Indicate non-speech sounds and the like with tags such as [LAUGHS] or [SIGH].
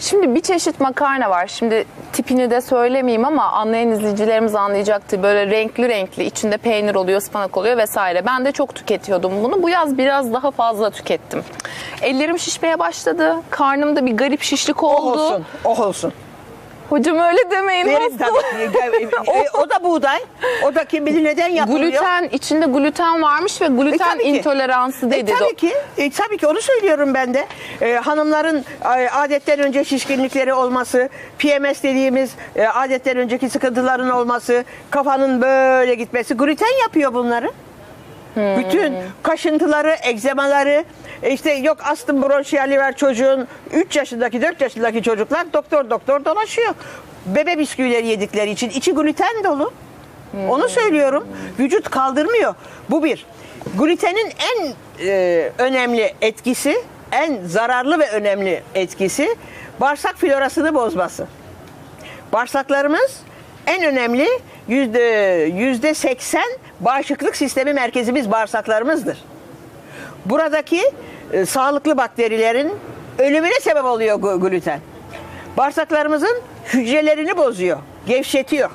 Şimdi bir çeşit makarna var. Şimdi tipini de söylemeyeyim ama anlayan izleyicilerimiz anlayacaktır. Böyle renkli renkli içinde peynir oluyor, ıspanak oluyor vesaire. Ben de çok tüketiyordum bunu. Bu yaz biraz daha fazla tükettim. Ellerim şişmeye başladı. Karnımda bir garip şişlik Oh oldu. olsun, oh olsun. Hocam öyle demeyin. Verin tabii. [LAUGHS] E, o da buğday. O da kim bilir neden yapılıyor. Gluten içinde gluten varmış ve gluten E, intoleransı E, dedi. tabii ki. E, tabii ki onu söylüyorum ben de. E, hanımların e, adetten önce şişkinlikleri olması, PMS dediğimiz e, adetten önceki sıkıntıların olması, kafanın böyle gitmesi gluten yapıyor bunları. Bütün kaşıntıları, egzemaları, e, işte yok astım bronşiyali var çocuğun 3 yaşındaki 4 yaşındaki çocuklar doktor doktor dolaşıyor. Bebe bisküvileri yedikleri için içi gluten dolu. Onu söylüyorum. Vücut kaldırmıyor. Bu bir. Glutenin en e, önemli etkisi, en zararlı ve önemli etkisi bağırsak florasını bozması. Bağırsaklarımız en önemli yüzde yüzde seksen bağışıklık sistemi merkezimiz bağırsaklarımızdır. Buradaki e, sağlıklı bakterilerin ölümüne sebep oluyor gluten. Bağırsaklarımızın hücrelerini bozuyor, gevşetiyor.